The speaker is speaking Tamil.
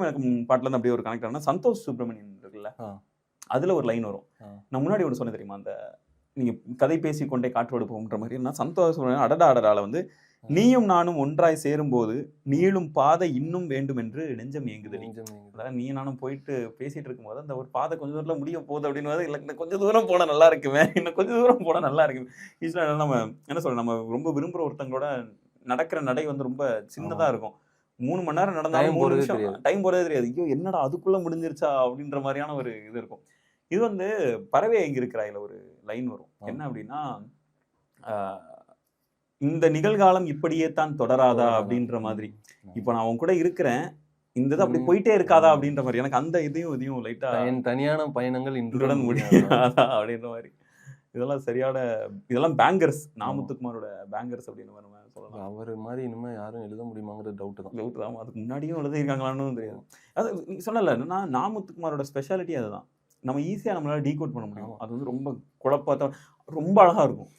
உனக்கும் எனக்கு பாட்டுல இருந்து அப்படியே ஒரு கனெக்ட் ஆனா சந்தோஷ் சுப்ரமணியன் இருக்குல்ல. அதுல ஒரு லைன் வரும். நான் முன்னாடி ஒன்று சொன்னேன் தெரியுமா? அந்த நீங்க கதை பேசி கொண்டே காற்றோடு போகுன்ற மாதிரி. நான் சந்தோஷ் சுப்ரமணியன் அடடா அடடால வந்து நீயும் நானும் ஒன்றாய் சேரும்போது நீளும் பாதை இன்னும் வேண்டும் என்று நெஞ்சம் இயங்குது. அதாவது நீ நானும் போயிட்டு பேசிட்டு இருக்கும்போது அந்த ஒரு பாதை கொஞ்சம் தூரத்துல முடிய போகுது அப்படின்னு இல்ல கொஞ்சம் தூரம் போனா நல்லா இருக்குமே இன்னும் கொஞ்சம் தூரம் போனா நல்லா இருக்குமே. யூஸ்வலா நம்ம என்ன சொல்ற நம்ம ரொம்ப விரும்புற ஒருத்தங்களோட நடக்கிற நடை வந்து ரொம்ப சின்னதா இருக்கும். மூணு மணி நேரம் நடந்தாலும் மூணு நிமிஷம். டைம் போறதே தெரியாது. ஐயோ என்னடா அதுக்குள்ள முடிஞ்சிருச்சா? அப்படின்ற மாதிரியான ஒரு இது இருக்கும். இது வந்து பறவை எங்க இருக்கிறாயில ஒரு லைன் வரும். என்ன அப்படின்னா இந்த நிகழ்காலம் இப்படியே தான் தொடராதா? அப்படின்ற மாதிரி. இப்போ நான் அவன் கூட இருக்கிறேன். இந்த இது அப்படி. போயிட்டே இருக்காதா? அப்படின்ற மாதிரி. எனக்கு அந்த இதையும் இதையும் லைட்டா என் தனியான பயணங்கள் இன்றுடன் முடியாதா? அப்படின்ற மாதிரி. இதெல்லாம் சரியான இதெல்லாம் பேங்கர்ஸ் நாமுத்துக்குமாரோட பேங்கர்ஸ் அப்படின்னு நம்ம சொல்லலாம். அவர் மாதிரி இனிமே யாரும் எழுத முடியுமாங்கிற டவுட் தான். டவுட் தான். அதுக்கு முன்னாடியும் எழுதியிருக்காங்களான்னு தெரியாது. அது நீ சொன்னல என்னன்னா நாமுத்துக்குமாரோட ஸ்பெஷாலிட்டி அதுதான். நம்ம ஈஸியா நம்மளால டீகோட் பண்ண முடியும். அது வந்து ரொம்ப குழப்பத்தா ரொம்ப அழகா இருக்கும்.